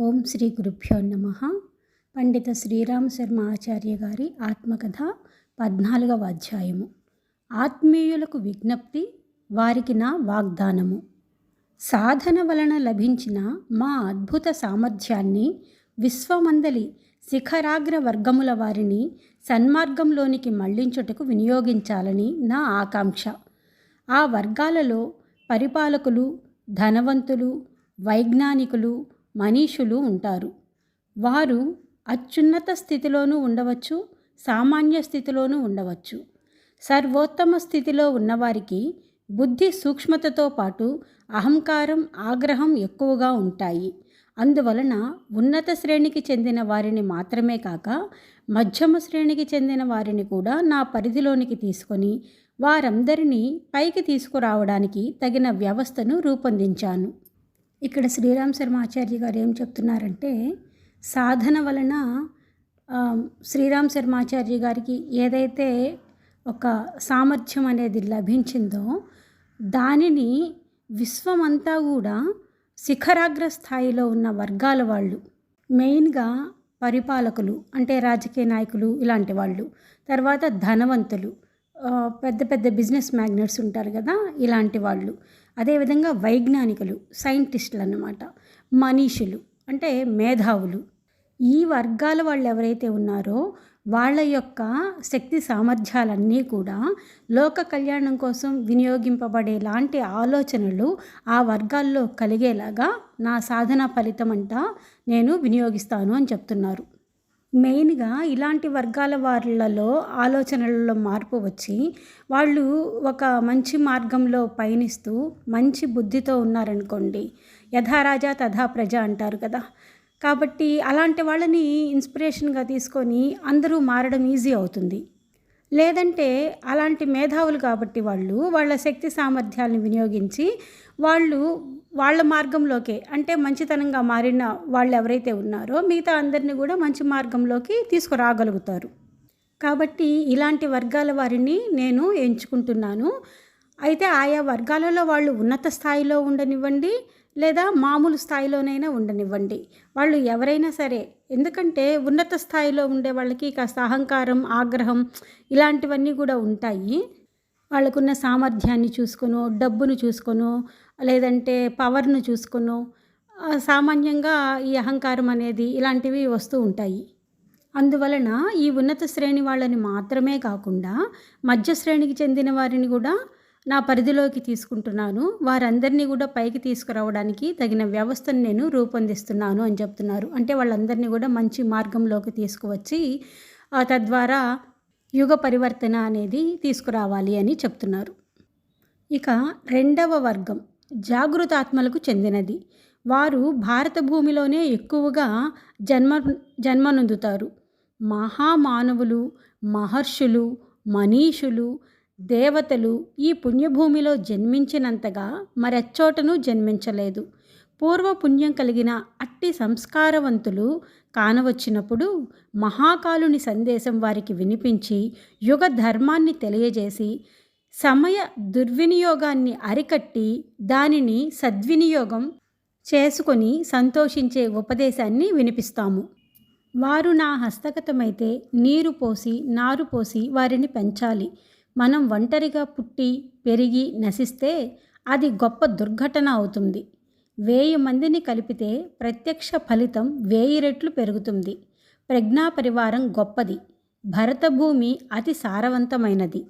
ఓం శ్రీ గురుభ్యో నమ. పండిత శ్రీరామ శర్మ ఆచార్య గారి ఆత్మకథ పద్నాలుగవ అధ్యాయము. ఆత్మీయులకు విజ్ఞప్తి వారికి నా వాగ్దానము. సాధన వలన లభించిన మా అద్భుత సామర్థ్యాన్ని విశ్వమందలి శిఖరాగ్ర వర్గముల వారిని సన్మార్గంలోనికి మళ్ళించుటకు వినియోగించాలని నా ఆకాంక్ష. ఆ వర్గాలలో పరిపాలకులు ధనవంతులు వైజ్ఞానికులు మనీషులు ఉంటారు. వారు అత్యున్నత స్థితిలోనూ ఉండవచ్చు సామాన్య స్థితిలోనూ ఉండవచ్చు. సర్వోత్తమ స్థితిలో ఉన్నవారికి బుద్ధి సూక్ష్మతతో పాటు అహంకారం ఆగ్రహం ఎక్కువగా ఉంటాయి. అందువలన ఉన్నత శ్రేణికి చెందిన వారిని మాత్రమే కాక మధ్యమ శ్రేణికి చెందిన వారిని కూడా నా పరిధిలోనికి తీసుకొని వారందరినీ పైకి తీసుకురావడానికి తగిన వ్యవస్థను రూపొందించాను. ఇక్కడ శ్రీరామ్ శర్మ ఆచార్య గారు ఏం చెప్తున్నారంటే సాధన వలన శ్రీరామ్ శర్మ ఆచార్య గారికి ఏదైతే ఒక సామర్థ్యం అనేది లభించిందో దానిని విశ్వమంతా కూడా శిఖరాగ్ర స్థాయిలో ఉన్న వర్గాల వాళ్ళు మెయిన్గా పరిపాలకులు అంటే రాజకీయ నాయకులు ఇలాంటి వాళ్ళు తర్వాత ధనవంతులు పెద్ద పెద్ద బిజినెస్ మ్యాగ్నెట్స్ ఉంటారు కదా ఇలాంటి వాళ్ళు. అదేవిధంగా వైజ్ఞానికులు సైంటిస్టులు అన్నమాట మనీషులు అంటే మేధావులు. ఈ వర్గాల వాళ్ళు ఎవరైతే ఉన్నారో వాళ్ళ యొక్క శక్తి సామర్థ్యాలన్నీ కూడా లోక కళ్యాణం కోసం వినియోగింపబడే లాంటి ఆలోచనలు ఆ వర్గాల్లో కలిగేలాగా నా సాధన ఫలితం అంట నేను వినియోగిస్తాను అని చెప్తున్నారు. మెయిన్గా ఇలాంటి వర్గాల వాళ్ళలో ఆలోచనలలో మార్పు వచ్చి వాళ్ళు ఒక మంచి మార్గంలో పయనిస్తూ మంచి బుద్ధితో ఉన్నారనుకోండి యథారాజా తథా ప్రజ అంటారు కదా. కాబట్టి అలాంటి వాళ్ళని ఇన్స్పిరేషన్గా తీసుకొని అందరూ మారడం ఈజీ అవుతుంది. లేదంటే అలాంటి మేధావులు కాబట్టి వాళ్ళు వాళ్ళ శక్తి సామర్థ్యాలను వినియోగించి వాళ్ళు వాళ్ళ మార్గంలోకే అంటే మంచితనంగా మారిన వాళ్ళు ఎవరైతే ఉన్నారో మిగతా అందరినీ కూడా మంచి మార్గంలోకి తీసుకురాగలుగుతారు. కాబట్టి ఇలాంటి వర్గాల వారిని నేను ఎంచుకుంటున్నాను. అయితే ఆయా వర్గాలలో వాళ్ళు ఉన్నత స్థాయిలో ఉండనివ్వండి లేదా మామూలు స్థాయిలోనైనా ఉండనివ్వండి. వాళ్ళు ఎవరైనా సరే ఎందుకంటే ఉన్నత స్థాయిలో ఉండే వాళ్ళకి కాస్త అహంకారం ఆగ్రహం ఇలాంటివన్నీ కూడా ఉంటాయి. వాళ్ళకున్న సామర్థ్యాన్ని చూసుకొనో డబ్బును చూసుకొనో లేదంటే పవర్ను చూసుకునో. సామాన్యంగా ఈ అహంకారం అనేది ఇలాంటివి వస్తూ ఉంటాయి. అందువలన ఈ ఉన్నత శ్రేణి వాళ్ళని మాత్రమే కాకుండా మధ్య శ్రేణికి చెందిన వారిని కూడా నా పరిధిలోకి తీసుకుంటున్నాను. వారందరినీ కూడా పైకి తీసుకురావడానికి తగిన వ్యవస్థను నేను రూపొందిస్తున్నాను అని చెప్తున్నారు. అంటే వాళ్ళందరినీ కూడా మంచి మార్గంలోకి తీసుకువచ్చి తద్వారా యుగ పరివర్తన అనేది తీసుకురావాలి అని చెప్తున్నారు. ఇక రెండవ వర్గం. జాగృతాత్మలకు చెందినది. వారు భారత భూమిలోనే ఎక్కువగా జన్మ జన్మనొందుతారు. మహామానవులు మహర్షులు మనీషులు దేవతలు ఈ పుణ్యభూమిలో జన్మించినంతగా మరెచ్చోటను జన్మించలేదు. పూర్వ పుణ్యం కలిగిన అట్టి సంస్కారవంతులు కానవచ్చినప్పుడు మహాకాలుని సందేశం వారికి వినిపించి యుగ ధర్మాన్ని తెలియజేసి సమయ దుర్వినియోగాన్ని అరికట్టి దానిని సద్వినియోగం చేసుకొని సంతోషించే ఉపదేశాన్ని వినిపిస్తాము. వారు నా హస్తగతమైతే నీరు పోసి నారు పోసి వారిని పెంచాలి. మనం ఒంటరిగా పుట్టి పెరిగి నశిస్తే అది గొప్ప దుర్ఘటన అవుతుంది. వేయి మందిని కలిపితే ప్రత్యక్ష ఫలితం వేయి రెట్లు పెరుగుతుంది. ప్రజ్ఞా పరివారం గొప్పది. భరతభూమి అతి సారవంతమైనది.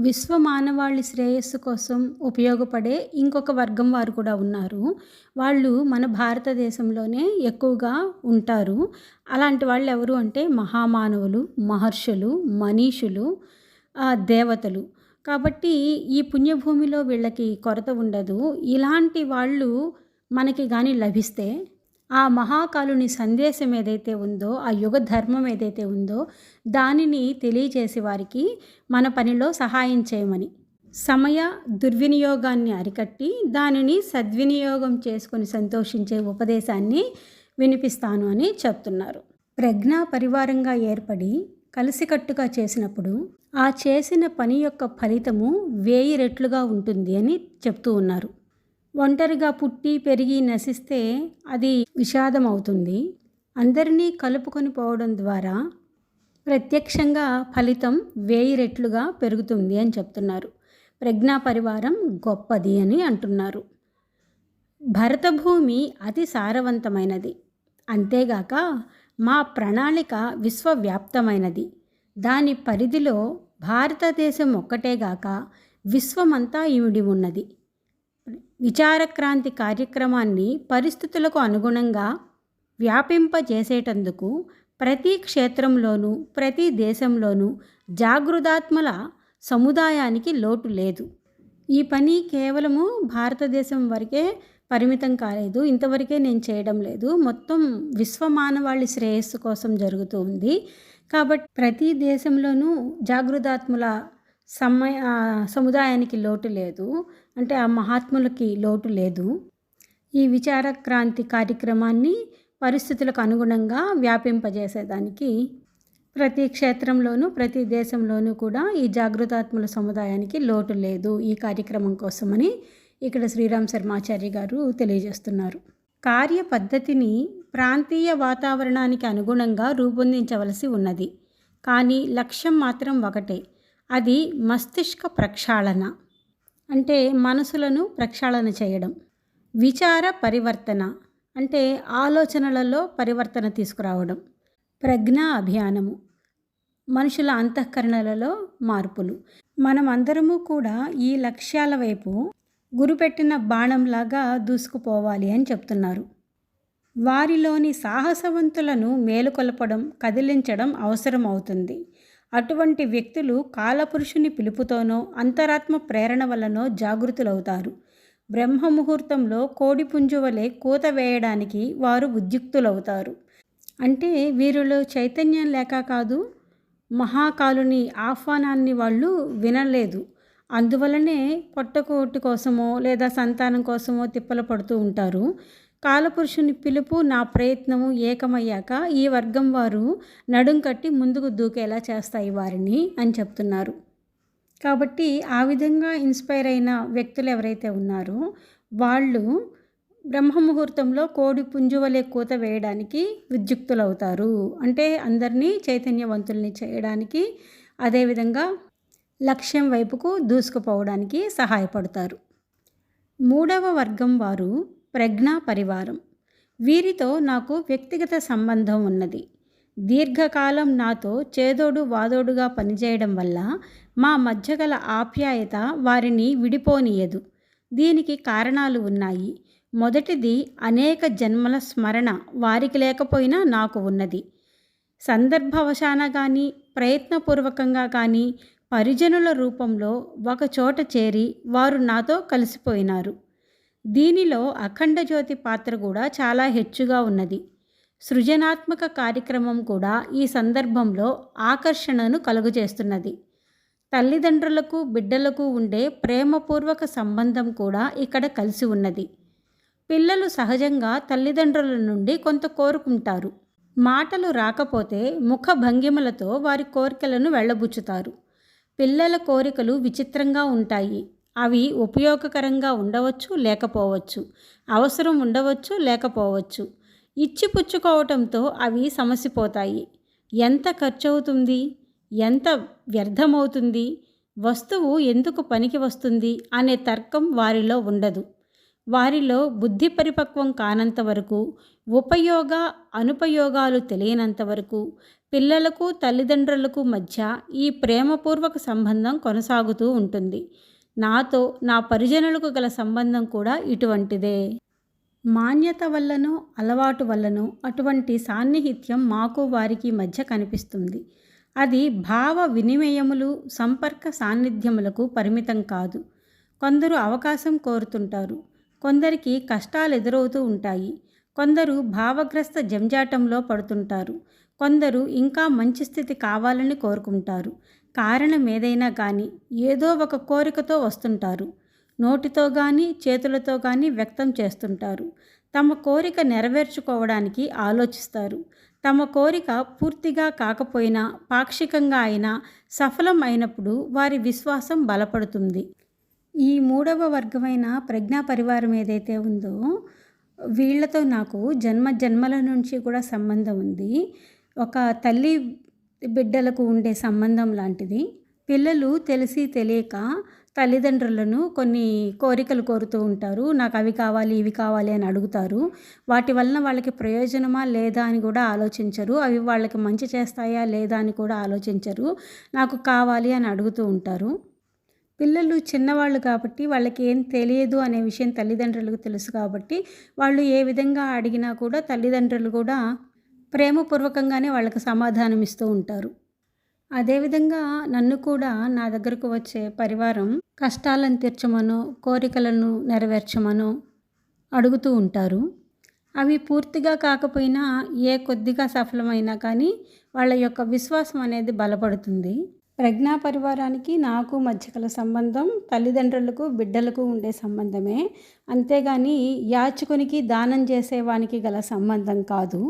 విశ్వ మానవాళి శ్రేయస్సు కోసం ఉపయోగపడే ఇంకొక వర్గం వారు కూడా ఉన్నారు. వాళ్ళు మన భారతదేశంలోనే ఎక్కువగా ఉంటారు. అలాంటి వాళ్ళు ఎవరు అంటే మహామానవులు మహర్షులు మనీషులు దేవతలు. కాబట్టి ఈ పుణ్యభూమిలో వీళ్ళకి కొరత ఉండదు. ఇలాంటి వాళ్ళు మనకి కానీ లభిస్తే ఆ మహాకాలుని సందేశం ఏదైతే ఉందో ఆ యుగ ధర్మం ఏదైతే ఉందో దానిని తెలియజేసే వారికి మన పనిలో సహాయం చేయమని. సమయ దుర్వినియోగాన్ని అరికట్టి దానిని సద్వినియోగం చేసుకొని సంతోషించే ఉపదేశాన్ని వినిపిస్తాను అని చెప్తున్నారు. ప్రజ్ఞా పరివారంగా ఏర్పడి కలిసికట్టుగా చేసినప్పుడు ఆ చేసిన పని యొక్క ఫలితము వేయి రెట్లుగా ఉంటుంది అని చెప్తూ ఉన్నారు. ఒంటరిగా పుట్టి పెరిగి నశిస్తే అది విషాదం అవుతుంది అందరినీ కలుపుకొని పోవడం ద్వారా ప్రత్యక్షంగా ఫలితం వేయి రెట్లుగా పెరుగుతుంది అని చెప్తున్నారు. ప్రజ్ఞా పరివారం గొప్పది అని అంటున్నారు. భరతభూమి అతి సారవంతమైనది. అంతేగాక మా ప్రణాళిక విశ్వవ్యాప్తమైనది. దాని పరిధిలో భారతదేశం ఒక్కటేగాక విశ్వమంతా ఇమిడి ఉన్నది. విచారక్రాంతి కార్యక్రమాన్ని పరిస్థితులకు అనుగుణంగా వ్యాపింపజేసేటందుకు ప్రతి క్షేత్రంలోనూ ప్రతి దేశంలోనూ జాగృతాత్మల సముదాయానికి లోటు లేదు. ఈ పని కేవలము భారతదేశం వరకే పరిమితం కాలేదు. ఇంతవరకే నేను చేయడం లేదు. మొత్తం విశ్వ మానవాళి శ్రేయస్సు కోసం జరుగుతూ ఉంది. కాబట్టి ప్రతి దేశంలోనూ జాగృతాత్ముల సమయ సముదాయానికి లోటు లేదు. అంటే ఆ మహాత్ములకి లోటు లేదు. ఈ విచార క్రాంతి కార్యక్రమాన్ని పరిస్థితులకు అనుగుణంగా వ్యాపింపజేసేదానికి ప్రతి క్షేత్రంలోనూ ప్రతి దేశంలోనూ కూడా ఈ జాగృతాత్ముల సముదాయానికి లోటు లేదు ఈ కార్యక్రమం కోసమని ఇక్కడ శ్రీరామ్ శర్మాచార్య గారు తెలియజేస్తున్నారు. కార్య పద్ధతిని ప్రాంతీయ వాతావరణానికి అనుగుణంగా రూపొందించవలసి ఉన్నది. కానీ లక్ష్యం మాత్రం ఒకటే అది మస్తిష్క ప్రక్షాళన. అంటే మనసులను ప్రక్షాళన చేయడం. విచార పరివర్తన అంటే ఆలోచనలలో పరివర్తన తీసుకురావడం. ప్రజ్ఞా అభియానము మనుషుల అంతఃకరణలలో మార్పులు. మనం అందరము కూడా ఈ లక్ష్యాల వైపు గురిపెట్టిన బాణంలాగా దూసుకుపోవాలి అని చెప్తున్నారు. వారిలోని సాహసవంతులను మేలుకొల్పడం కదిలించడం అవసరం అవుతుంది అటువంటి వ్యక్తులు కాలపురుషుని పిలుపుతోనో అంతరాత్మ ప్రేరణ వలనో జాగృతులవుతారు. బ్రహ్మ ముహూర్తంలో కోడిపుంజు వలె కూత వేయడానికి వారు ఉద్యుక్తులవుతారు. అంటే వీరిలో చైతన్యం లేక కాదు మహాకాలుని ఆహ్వానాన్ని వాళ్ళు వినలేదు. అందువలనే పొట్టకోటి కోసమో లేదా సంతానం కోసమో తిప్పలు పడుతూ ఉంటారు. కాలపురుషుని పిలుపు నా ప్రయత్నము ఏకమయ్యాక ఈ వర్గం వారు నడుం కట్టి ముందుకు దూకేలా చేస్తాయి వారిని అని చెప్తున్నారు. కాబట్టి ఆ విధంగా ఇన్స్పైర్ అయిన వ్యక్తులు ఎవరైతే ఉన్నారో వాళ్ళు బ్రహ్మముహూర్తంలో కోడి పుంజువలే కూత వేయడానికి విద్యుక్తులవుతారు. అంటే అందరినీ చైతన్యవంతుల్ని చేయడానికి అదేవిధంగా లక్ష్యం వైపుకు దూసుకుపోవడానికి సహాయపడతారు. మూడవ వర్గం వారు ప్రజ్ఞా పరివారం. వీరితో నాకు వ్యక్తిగత సంబంధం ఉన్నది. దీర్ఘకాలం నాతో చేదోడు వాదోడుగా పనిచేయడం వల్ల మా మధ్య గల ఆప్యాయత వారిని విడిపోనీయదు. దీనికి కారణాలు ఉన్నాయి. మొదటిది అనేక జన్మల స్మరణ వారికి లేకపోయినా నాకు ఉన్నది. సందర్భవశాన కానీ ప్రయత్నపూర్వకంగా కానీ పరిజనుల రూపంలో ఒకచోట చేరి వారు నాతో కలిసిపోయినారు. దీనిలో అఖండ జ్యోతి పాత్ర కూడా చాలా హెచ్చుగా ఉన్నది. సృజనాత్మక కార్యక్రమం కూడా ఈ సందర్భంలో ఆకర్షణను కలుగజేస్తున్నది. తల్లిదండ్రులకు బిడ్డలకు ఉండే ప్రేమపూర్వక సంబంధం కూడా ఇక్కడ కలిసి ఉన్నది. పిల్లలు సహజంగా తల్లిదండ్రుల నుండి కొంత కోరుకుంటారు. మాటలు రాకపోతే ముఖ భంగిమలతో వారి కోరికలను వెళ్ళబుచ్చుతారు. పిల్లల కోరికలు విచిత్రంగా ఉంటాయి. అవి ఉపయోగకరంగా ఉండవచ్చు లేకపోవచ్చు. అవసరం ఉండవచ్చు లేకపోవచ్చు. ఇచ్చిపుచ్చుకోవటంతో అవి సమసిపోతాయి. ఎంత ఖర్చు అవుతుంది ఎంత వ్యర్థమవుతుంది? వస్తువు ఎందుకు పనికి వస్తుంది? అనే తర్కం వారిలో ఉండదు. వారిలో బుద్ధి పరిపక్వం కానంత వరకు ఉపయోగ అనుపయోగాలు తెలియనంత వరకు పిల్లలకు తల్లిదండ్రులకు మధ్య ఈ ప్రేమపూర్వక సంబంధం కొనసాగుతూ ఉంటుంది. నాతో నా పరిజనులకు గల సంబంధం కూడా ఇటువంటిదే. మాన్యత వల్లనో అలవాటు వల్లనో అటువంటి సాన్నిహిత్యం మాకు వారికి మధ్య కనిపిస్తుంది. అది భావ వినిమయములు సంపర్క సాన్నిధ్యములకు పరిమితం కాదు. కొందరు అవకాశం కోరుతుంటారు. కొందరికి కష్టాలు ఎదురవుతూ ఉంటాయి. కొందరు భావగ్రస్త జంజాటంలో పడుతుంటారు. కొందరు ఇంకా మంచి స్థితి కావాలని కోరుకుంటారు. కారణం ఏదైనా కానీ ఏదో ఒక కోరికతో వస్తుంటారు. నోటితో కానీ చేతులతో కానీ వ్యక్తం చేస్తుంటారు. తమ కోరిక నెరవేర్చుకోవడానికి ఆలోచిస్తారు. తమ కోరిక పూర్తిగా కాకపోయినా పాక్షికంగా అయినా సఫలం అయినప్పుడు వారి విశ్వాసం బలపడుతుంది. ఈ మూడవ వర్గమైన ప్రజ్ఞా పరివారం ఏదైతే ఉందో వీళ్ళతో నాకు జన్మ జన్మల నుంచి కూడా సంబంధం ఉంది. ఒక తల్లి బిడ్డలకు ఉండే సంబంధం లాంటిది. పిల్లలు తెలిసి తెలియక తల్లిదండ్రులను కొన్ని కోరికలు కోరుతూ ఉంటారు. నాకు అవి కావాలి ఇవి కావాలి అని అడుగుతారు. వాటి వలన వాళ్ళకి ప్రయోజనమా లేదా అని కూడా ఆలోచించరు. అవి వాళ్ళకి మంచి చేస్తాయా లేదా అని కూడా ఆలోచించరు. నాకు కావాలి అని అడుగుతూ ఉంటారు. పిల్లలు చిన్నవాళ్ళు కాబట్టి వాళ్ళకి ఏం తెలియదు అనే విషయం తల్లిదండ్రులకు తెలుసు కాబట్టి వాళ్ళు ఏ విధంగా అడిగినా కూడా తల్లిదండ్రులు కూడా ప్రేమపూర్వకంగానే వాళ్ళకి సమాధానం ఇస్తూ ఉంటారు. అదేవిధంగా నన్ను కూడా నా దగ్గరకు వచ్చే పరివారం కష్టాలను తీర్చమనో కోరికలను నెరవేర్చమనో అడుగుతూ ఉంటారు. అవి పూర్తిగా కాకపోయినా ఏ కొద్దిగా సఫలమైనా కానీ వాళ్ళ యొక్క విశ్వాసం అనేది బలపడుతుంది. ప్రజ్ఞా పరివారానికి నాకు మధ్య గల సంబంధం తల్లిదండ్రులకు బిడ్డలకు ఉండే సంబంధమే. అంతేగాని యాచకునికి దానం చేసేవానికి గల సంబంధం కాదు.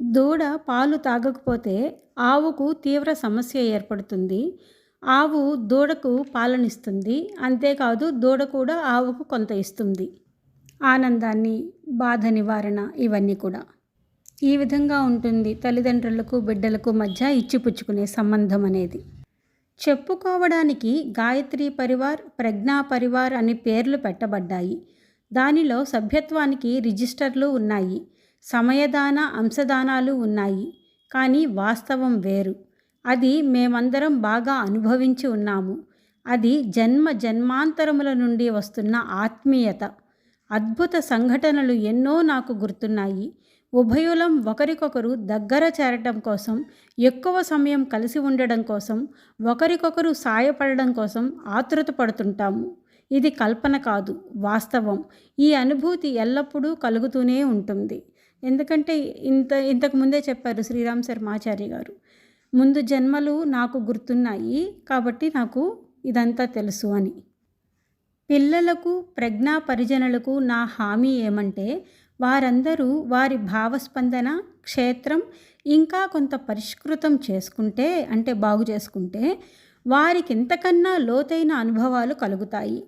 దూడ పాలు తాగకపోతే ఆవుకు తీవ్ర సమస్య ఏర్పడుతుంది. ఆవు దూడకు పాలనిస్తుంది. అంతేకాదు దూడ కూడా ఆవుకు కొంత ఇస్తుంది. ఆనందాన్ని బాధ నివారణ ఇవన్నీ కూడా. ఈ విధంగా ఉంటుంది తల్లిదండ్రులకు బిడ్డలకు మధ్య ఇచ్చిపుచ్చుకునే సంబంధం అనేది. చెప్పుకోవడానికి గాయత్రి పరివార్ ప్రజ్ఞా పరివార్ అని పేర్లు పెట్టబడ్డాయి. దానిలో సభ్యత్వానికి రిజిస్టర్లు ఉన్నాయి. సమయదాన అంశదానాలు ఉన్నాయి. కానీ వాస్తవం వేరు. అది మేమందరం బాగా అనుభవించి ఉన్నాము. అది జన్మ జన్మాంతరముల నుండి వస్తున్న ఆత్మీయత. అద్భుత సంఘటనలు ఎన్నో నాకు గుర్తున్నాయి. ఉభయులం ఒకరికొకరు దగ్గర చేరటం కోసం ఎక్కువ సమయం కలిసి ఉండడం కోసం ఒకరికొకరు సాయపడడం కోసం ఆతృత పడుతుంటాము. ఇది కల్పన కాదు వాస్తవం. ఈ అనుభూతి ఎల్లప్పుడూ కలుగుతూనే ఉంటుంది. ఎందుకంటే ఇంత ఇంతకు ముందే చెప్పారు శ్రీరామ్ శర్మాచార్య గారు. ముందు జన్మలు నాకు గుర్తున్నాయి కాబట్టి నాకు ఇదంతా తెలుసు అని. పిల్లలకు ప్రజ్ఞా పరిజనులకు నా హామీ ఏమంటే వారందరూ వారి భావస్పందన క్షేత్రం ఇంకా కొంత పరిష్కృతం చేసుకుంటే అంటే బాగు చేసుకుంటే వారికింతకన్నా లోతైన అనుభవాలు కలుగుతాయి.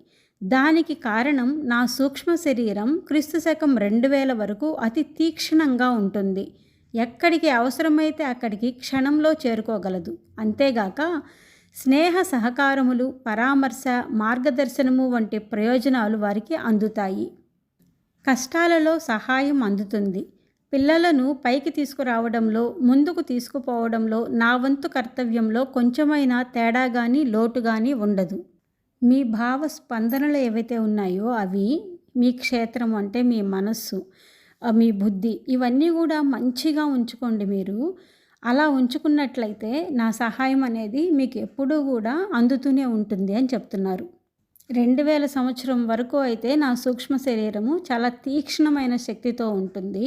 దానికి కారణం నా సూక్ష్మ శరీరం క్రీస్తు శకం రెండు వేల వరకు అతి తీక్షణంగా ఉంటుంది. ఎక్కడికి అవసరమైతే అక్కడికి క్షణంలో చేరుకోగలదు. అంతేగాక స్నేహ సహకారములు పరామర్శ మార్గదర్శనము వంటి ప్రయోజనాలు వారికి అందుతాయి. కష్టాలలో సహాయం అందుతుంది. పిల్లలను పైకి తీసుకురావడంలో ముందుకు తీసుకుపోవడంలో నా వంతు కర్తవ్యంలో కొంచెమైనా తేడా కానీ లోటు కానీ ఉండదు. మీ భావ స్పందనలు ఏవైతే ఉన్నాయో అవి మీ క్షేత్రం అంటే మీ మనస్సు మీ బుద్ధి ఇవన్నీ కూడా మంచిగా ఉంచుకోండి మీరు. అలా ఉంచుకున్నట్లయితే నా సహాయం అనేది మీకు ఎప్పుడూ కూడా అందుతూనే ఉంటుంది అని చెప్తున్నారు. రెండు వేల సంవత్సరం వరకు అయితే నా సూక్ష్మ శరీరము చాలా తీక్ష్ణమైన శక్తితో ఉంటుంది.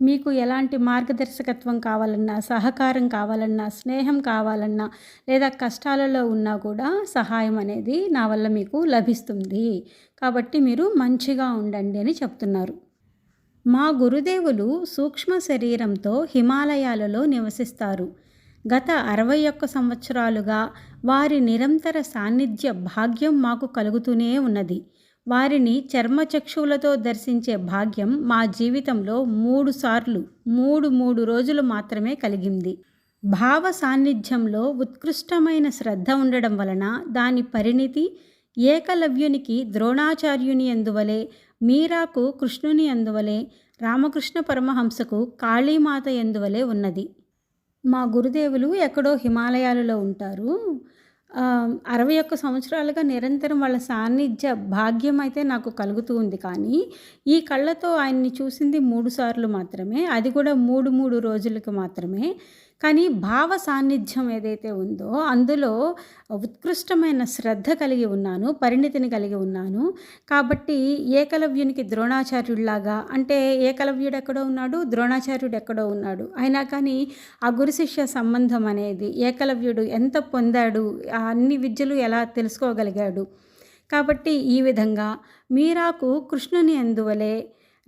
మీకు ఎలాంటి మార్గదర్శకత్వం కావాలన్నా సహకారం కావాలన్నా స్నేహం కావాలన్నా లేదా కష్టాలలో ఉన్నా కూడా సహాయం అనేది నా వల్ల మీకు లభిస్తుంది. కాబట్టి మీరు మంచిగా ఉండండి అని చెప్తున్నారు. మా గురుదేవులు సూక్ష్మ శరీరంతో హిమాలయాలలో నివసిస్తారు. గత అరవై ఒక్క సంవత్సరాలుగా వారి నిరంతర సాన్నిధ్య భాగ్యం మాకు కలుగుతూనే ఉన్నది. వారిని చర్మచక్షువులతో దర్శించే భాగ్యం మా జీవితంలో మూడు సార్లు మూడు మూడు రోజులు మాత్రమే కలిగింది. భావ సాన్నిధ్యంలో ఉత్కృష్టమైన శ్రద్ధ ఉండడం వలన దాని పరిణితి ఏకలవ్యునికి ద్రోణాచార్యుని అందువలే మీరాకు కృష్ణుని అందువలే రామకృష్ణ పరమహంసకు కాళీమాత ఎందువలే ఉన్నది. మా గురుదేవులు ఎక్కడో హిమాలయాలలో ఉంటారు. అరవై ఒక్క సంవత్సరాలుగా నిరంతరం వాళ్ళ సాన్నిధ్య భాగ్యం అయితే నాకు కలుగుతూ ఉంది. కానీ ఈ కళ్ళతో ఆయన్ని చూసింది మూడు సార్లు మాత్రమే. అది కూడా మూడు మూడు రోజులకు మాత్రమే. కానీ భావ సాన్నిధ్యం ఏదైతే ఉందో అందులో ఉత్కృష్టమైన శ్రద్ధ కలిగి ఉన్నాను పరిణితిని కలిగి ఉన్నాను. కాబట్టి ఏకలవ్యునికి ద్రోణాచార్యుడిలాగా అంటే ఏకలవ్యుడు ఎక్కడో ఉన్నాడు ద్రోణాచార్యుడు ఎక్కడో ఉన్నాడు. అయినా కానీ ఆ గురు శిష్య సంబంధం అనేది ఏకలవ్యుడు ఎంత పొందాడు అన్ని విద్యలు ఎలా తెలుసుకోగలిగాడు? కాబట్టి ఈ విధంగా మీరాకు కృష్ణుని ఎందువలే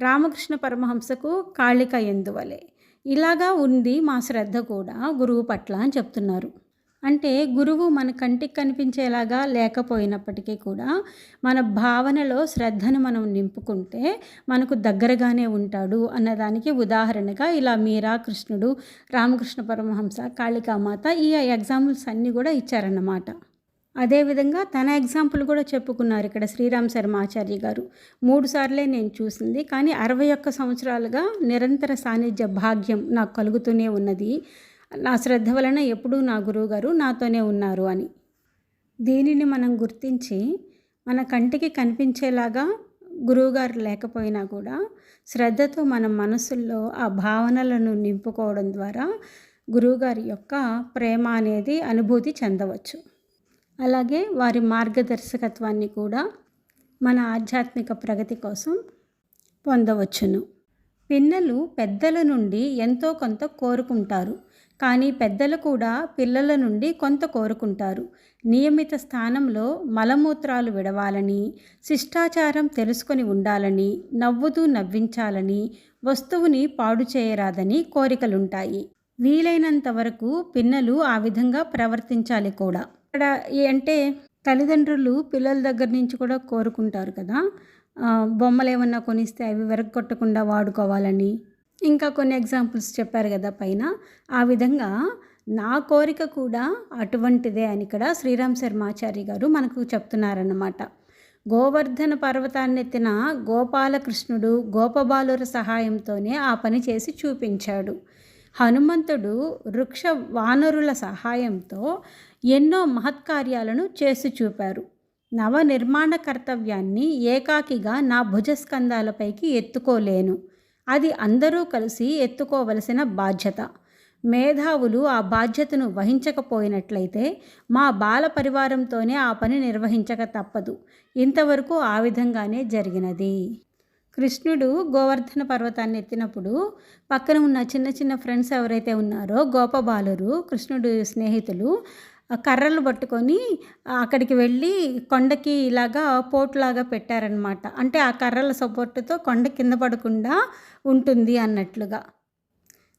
రామకృష్ణ పరమహంసకు కాళిక ఎందువలే ఇలాగా ఉంది మా శ్రద్ధ కూడా గురువు పట్ల అని చెప్తున్నారు. అంటే గురువు మన కంటికి కనిపించేలాగా లేకపోయినప్పటికీ కూడా మన భావనలో శ్రద్ధను మనం నింపుకుంటే మనకు దగ్గరగానే ఉంటాడు అన్నదానికి ఉదాహరణగా ఇలా మీరా కృష్ణుడు రామకృష్ణ పరమహంస కాళికామాత ఈ ఎగ్జాంపుల్స్ అన్నీ కూడా ఇచ్చారన్నమాట. అదేవిధంగా తన ఎగ్జాంపుల్ కూడా చెప్పుకున్నారు ఇక్కడ శ్రీరామ్ శర్మ ఆచార్య గారు. మూడు సార్లే నేను చూసింది. కానీ అరవై ఒక్క సంవత్సరాలుగా నిరంతర సాన్నిధ్య భాగ్యం నాకు కలుగుతూనే ఉన్నది. నా శ్రద్ధ వలన ఎప్పుడూ నా గురువుగారు నాతోనే ఉన్నారు అని. దీనిని మనం గుర్తించి మన కంటికి కనిపించేలాగా గురువుగారు లేకపోయినా కూడా శ్రద్ధతో మన మనసుల్లో ఆ భావనలను నింపుకోవడం ద్వారా గురువుగారి యొక్క ప్రేమ అనేది అనుభూతి చెందవచ్చు. అలాగే వారి మార్గదర్శకత్వాన్ని కూడా మన ఆధ్యాత్మిక ప్రగతి కోసం పొందవచ్చును. పిన్నలు పెద్దల నుండి ఎంతో కొంత కోరుకుంటారు. కానీ పెద్దలు కూడా పిల్లల నుండి కొంత కోరుకుంటారు. నియమిత స్థానంలో మలమూత్రాలు విడవాలని శిష్టాచారం తెలుసుకొని ఉండాలని నవ్వుతూ నవ్వించాలని వస్తువుని పాడు చేయరాదని కోరికలుంటాయి. వీలైనంత వరకు పిన్నలు ఆ విధంగా ప్రవర్తించాలి కూడా. ఇక్కడ అంటే తల్లిదండ్రులు పిల్లల దగ్గర నుంచి కూడా కోరుకుంటారు కదా. బొమ్మలు ఏమన్నా కొనిస్తే అవి వెరగొట్టకుండా వాడుకోవాలని. ఇంకా కొన్ని ఎగ్జాంపుల్స్ చెప్పారు కదా పైన. ఆ విధంగా నా కోరిక కూడా అటువంటిదే అని ఇక్కడ శ్రీరామ్ శర్మాచారి గారు మనకు చెప్తున్నారన్నమాట. గోవర్ధన పర్వతాన్నెత్తిన గోపాలకృష్ణుడు గోపబాలుర సహాయంతోనే ఆ పని చేసి చూపించాడు. హనుమంతుడు వృక్ష వానరుల సహాయంతో ఎన్నో మహత్కార్యాలను చేసి చూపారు. నవ నిర్మాణ కర్తవ్యాన్ని ఏకాకిగా నా భుజస్కంధాలపైకి ఎత్తుకోలేను. అది అందరూ కలిసి ఎత్తుకోవలసిన బాధ్యత. మేధావులు ఆ బాధ్యతను వహించకపోయినట్లయితే మా బాల పరివారంతోనే ఆ పని నిర్వహించక తప్పదు. ఇంతవరకు ఆ విధంగానే జరిగినది. కృష్ణుడు గోవర్ధన పర్వతాన్ని ఎత్తినప్పుడు పక్కన ఉన్న చిన్న చిన్న ఫ్రెండ్స్ ఎవరైతే ఉన్నారో గోపబాలురు కృష్ణుడు స్నేహితులు కర్రలు పట్టుకొని అక్కడికి వెళ్ళి కొండకి ఇలాగా పోట్లాగా పెట్టారనమాట. అంటే ఆ కర్రల సపోర్టుతో కొండ కింద పడకుండా ఉంటుంది అన్నట్లుగా.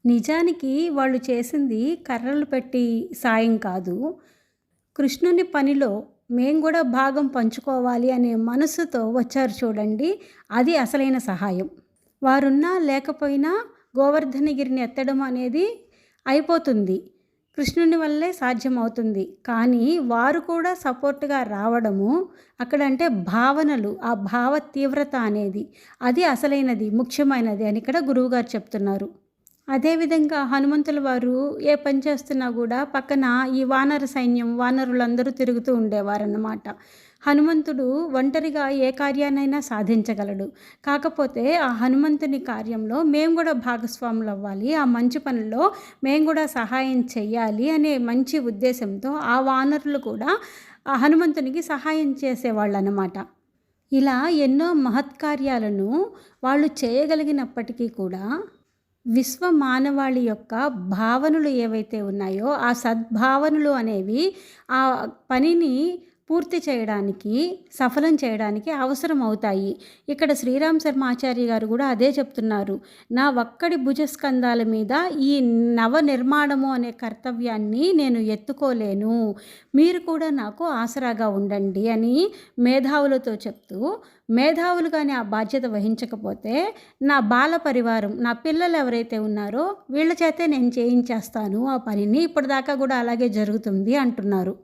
నిజానికి వాళ్ళు చేసింది కర్రలు పెట్టి సాయం కాదు. కృష్ణుని పనిలో మేము కూడా భాగం పంచుకోవాలి అనే మనసుతో వచ్చారు చూడండి. అది అసలైన సహాయం. వారున్నా లేకపోయినా గోవర్ధనగిరిని ఎత్తడం అనేది అయిపోతుంది. కృష్ణుని వల్లే సాధ్యమవుతుంది. కానీ వారు కూడా సపోర్ట్గా రావడము అక్కడ అంటే భావనలు ఆ భావ తీవ్రత అనేది అది అసలైనది ముఖ్యమైనది అని ఇక్కడ గురువుగారు చెప్తున్నారు. అదేవిధంగా హనుమంతుల వారు ఏ పని చేస్తున్నా కూడా పక్కన ఈ వానర సైన్యం వానరులందరూ తిరుగుతూ ఉండేవారన్నమాట. హనుమంతుడు ఒంటరిగా ఏ కార్యాన్నైనా సాధించగలడు. కాకపోతే ఆ హనుమంతుని కార్యంలో మేము కూడా భాగస్వాములు అవ్వాలి ఆ మంచి పనుల్లో మేము కూడా సహాయం చెయ్యాలి అనే మంచి ఉద్దేశంతో ఆ వానరులు కూడా ఆ హనుమంతునికి సహాయం చేసేవాళ్ళు అన్నమాట ఇలా ఎన్నో మహత్కార్యాలను వాళ్ళు చేయగలిగినప్పటికీ కూడా విశ్వ మానవాళి యొక్క భావనలు ఏవైతే ఉన్నాయో ఆ సద్భావనలు అనేవి ఆ పనిని పూర్తి చేయడానికి సఫలం చేయడానికి అవసరం అవుతాయి ఇక్కడ శ్రీరామ్ శర్మ ఆచార్య గారు కూడా అదే చెప్తున్నారు. నా ఒక్కడి భుజస్కంధాల మీద ఈ నవ నిర్మాణము అనే కర్తవ్యాన్ని నేను ఎత్తుకోలేను. మీరు కూడా నాకు ఆసరాగా ఉండండి అని మేధావులతో చెప్తూ మేధావులు కానీ ఆ బాధ్యత వహించకపోతే నా బాల పరివారం నా పిల్లలు ఎవరైతే ఉన్నారో వీళ్ళ చేతే నేను చేయించేస్తాను. ఆ పనిని ఇప్పటిదాకా కూడా అలాగే జరుగుతుంది అంటున్నారు.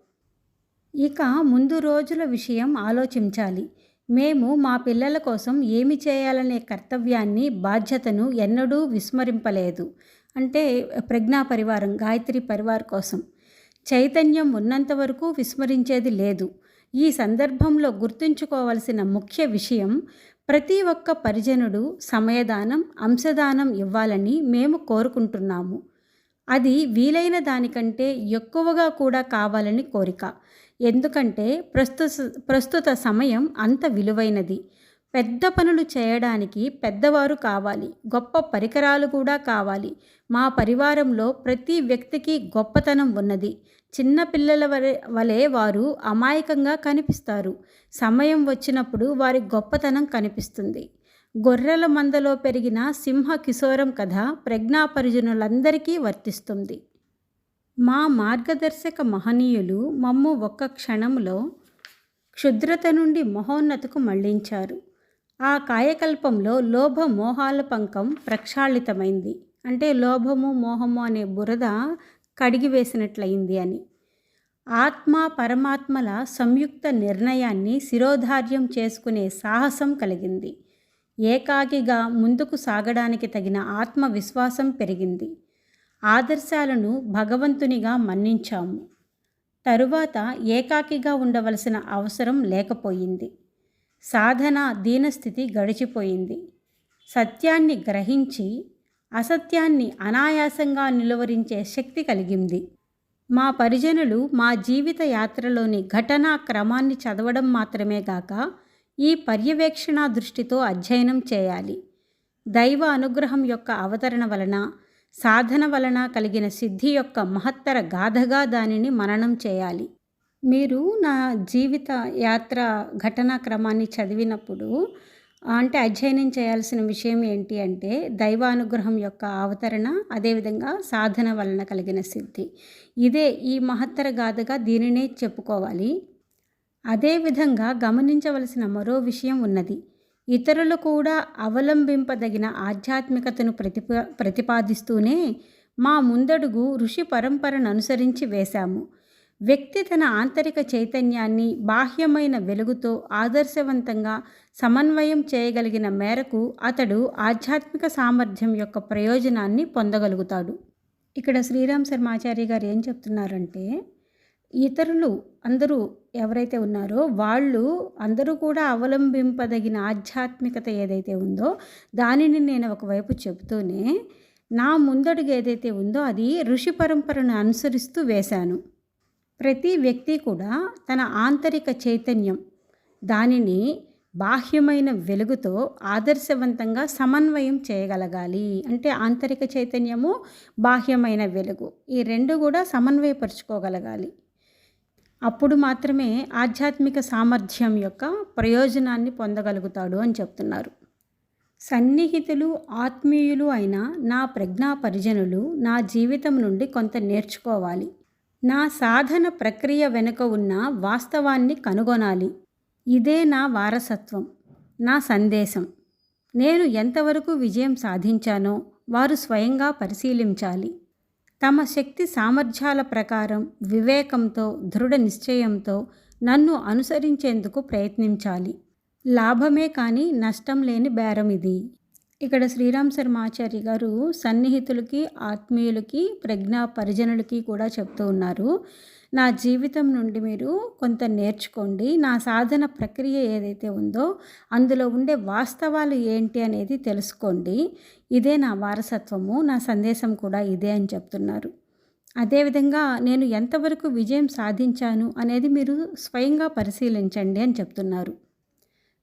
ఇక ముందు రోజుల విషయం ఆలోచించాలి. మేము మా పిల్లల కోసం ఏమి చేయాలనే కర్తవ్యాన్ని బాధ్యతను ఎన్నడూ విస్మరింపలేదు. అంటే ప్రజ్ఞా పరివారం గాయత్రి పరివార్ కోసం. చైతన్యం ఉన్నంత వరకు విస్మరించేది లేదు. ఈ సందర్భంలో గుర్తుంచుకోవలసిన ముఖ్య విషయం ప్రతి ఒక్క పరిజనుడు సమయదానం అంశదానం ఇవ్వాలని మేము కోరుకుంటున్నాము. అది వీలైన దానికంటే ఎక్కువగా కూడా కావాలని కోరిక. ఎందుకంటే ప్రస్తుత ప్రస్తుత సమయం అంత విలువైనది. పెద్ద పనులు చేయడానికి పెద్దవారు కావాలి. గొప్ప పరికరాలు కూడా కావాలి. మా పరివారంలో ప్రతి వ్యక్తికి గొప్పతనం ఉన్నది. చిన్న పిల్లల వలె వారు అమాయకంగా కనిపిస్తారు. సమయం వచ్చినప్పుడు వారి గొప్పతనం కనిపిస్తుంది. గొర్రెల మందలో పెరిగిన సింహ కిశోరం కథ ప్రజ్ఞాపరిజనులందరికీ వర్తిస్తుంది. మా మార్గదర్శక మహనీయులు మమ్ము ఒక్క క్షణంలో క్షుద్రత నుండి మహోన్నతకు మళ్ళించారు. ఆ కాయకల్పంలో లోభ మోహాల పంకం ప్రక్షాళితమైంది. అంటే లోభము మోహము అనే బురద కడిగివేసినట్లయింది అని. ఆత్మ పరమాత్మల సంయుక్త నిర్ణయాన్ని శిరోధార్యం చేసుకునే సాహసం కలిగింది. ఏకాకిగా ముందుకు సాగడానికి తగిన ఆత్మవిశ్వాసం పెరిగింది. ఆదర్శాలను భగవంతునిగా మన్నించాము. తరువాత ఏకాకిగా ఉండవలసిన అవసరం లేకపోయింది. సాధన దీనస్థితి గడిచిపోయింది. సత్యాన్ని గ్రహించి అసత్యాన్ని అనాయాసంగా నిలువరించే శక్తి కలిగింది. మా పరిజనులు మా జీవిత యాత్రలోని ఘటనా క్రమాన్ని చదవడం మాత్రమే గాక ఈ పర్యవేక్షణ దృష్టితో అధ్యయనం చేయాలి. దైవ అనుగ్రహం యొక్క అవతరణ వలన సాధన వలన కలిగిన సిద్ధి యొక్క మహత్తర గాథగా దానిని మననం చేయాలి. మీరు నా జీవిత యాత్ర ఘటనా క్రమాన్ని చదివినప్పుడు అంటే అధ్యయనం చేయాల్సిన విషయం ఏంటి అంటే దైవానుగ్రహం యొక్క అవతరణ అదేవిధంగా సాధన వలన కలిగిన సిద్ధి. ఇదే ఈ మహత్తర గాథగా దీనినే చెప్పుకోవాలి. అదేవిధంగా గమనించవలసిన మరో విషయం ఉన్నది. ఇతరులు కూడా అవలంబింపదగిన ఆధ్యాత్మికతను ప్రతిపా ప్రతిపాదిస్తూనే మా ముందడుగు ఋషి పరంపరను అనుసరించి వేశాము. వ్యక్తి తన ఆంతరిక చైతన్యాన్ని బాహ్యమైన వెలుగుతో ఆదర్శవంతంగా సమన్వయం చేయగలిగిన మేరకు అతడు ఆధ్యాత్మిక సామర్థ్యం యొక్క ప్రయోజనాన్ని పొందగలుగుతాడు. ఇక్కడ శ్రీరామ్ శర్మాచార్య గారు ఏం చెప్తున్నారంటే ఇతరులు అందరూ ఎవరైతే ఉన్నారో వాళ్ళు అందరూ కూడా అవలంబింపదగిన ఆధ్యాత్మికత ఏదైతే ఉందో దానిని నేను ఒకవైపు చెబుతూనే నా ముందడుగు ఏదైతే ఉందో అది ఋషి పరంపరను అనుసరిస్తూ వేశాను. ప్రతి వ్యక్తి కూడా తన ఆంతరిక చైతన్యం దానిని బాహ్యమైన వెలుగుతో ఆదర్శవంతంగా సమన్వయం చేయగలగాలి. అంటే ఆంతరిక చైతన్యము బాహ్యమైన వెలుగు. ఈ రెండు కూడా సమన్వయపరుచుకోగలగాలి. అప్పుడు మాత్రమే ఆధ్యాత్మిక సామర్థ్యం యొక్క ప్రయోజనాన్ని పొందగలుగుతాడు అని చెప్తున్నారు. సన్నిహితులు ఆత్మీయులు అయిన నా ప్రజ్ఞా పరిజనులు నా జీవితం నుండి కొంత నేర్చుకోవాలి. నా సాధన ప్రక్రియ వెనుక ఉన్న వాస్తవాన్ని కనుగొనాలి. ఇదే నా వారసత్వం నా సందేశం. నేను ఎంతవరకు విజయం సాధించానో వారు స్వయంగా పరిశీలించాలి. తమ శక్తి సామర్థ్యాల ప్రకారం వివేకంతో దృఢ నిశ్చయంతో నన్ను అనుసరించేందుకు ప్రయత్నించాలి. లాభమే కానీ నష్టం లేని బేరం ఇది. ఇక్కడ శ్రీరామ్ శర్మాచారి గారు సన్నిహితులకి ఆత్మీయులకి ప్రజ్ఞా పరిజనులకి కూడా చెప్తూ ఉన్నారు. నా జీవితం నుండి మీరు కొంత నేర్చుకోండి. నా సాధన ప్రక్రియ ఏదైతే ఉందో అందులో ఉండే వాస్తవాలు ఏంటి అనేది తెలుసుకోండి. ఇదే నా వారసత్వము నా సందేశం కూడా ఇదే అని చెప్తున్నారు. అదేవిధంగా నేను ఎంతవరకు విజయం సాధించాను అనేది మీరు స్వయంగా పరిశీలించండి అని చెప్తున్నారు.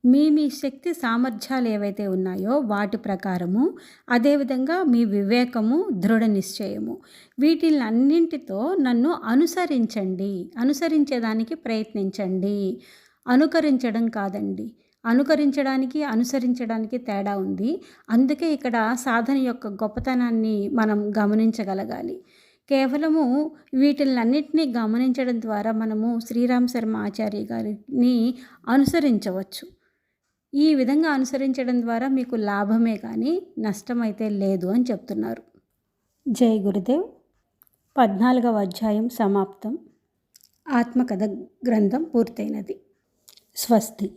మీ మీ శక్తి సామర్థ్యాలు ఏవైతే ఉన్నాయో వాటి ప్రకారము అదేవిధంగా మీ వివేకము దృఢ నిశ్చయము. వీటిలన్నింటితో నన్ను అనుసరించండి. అనుసరించేదానికి ప్రయత్నించండి. అనుకరించడం కాదండి. అనుకరించడానికి అనుసరించడానికి తేడా ఉంది. అందుకే ఇక్కడ సాధన యొక్క గొప్పతనాన్ని మనం గమనించగలగాలి. కేవలము వీటిలన్నింటినీ గమనించడం ద్వారా మనము శ్రీరామ్ శర్మ ఆచార్య గారిని అనుసరించవచ్చు. ఈ విధంగా అనుసరించడం ద్వారా మీకు లాభమే కానీ నష్టమైతే లేదు అని చెప్తున్నారు. జై గురుదేవ్. పద్నాలుగవ అధ్యాయం సమాప్తం. ఆత్మకథ గ్రంథం పూర్తయినది. స్వస్తి.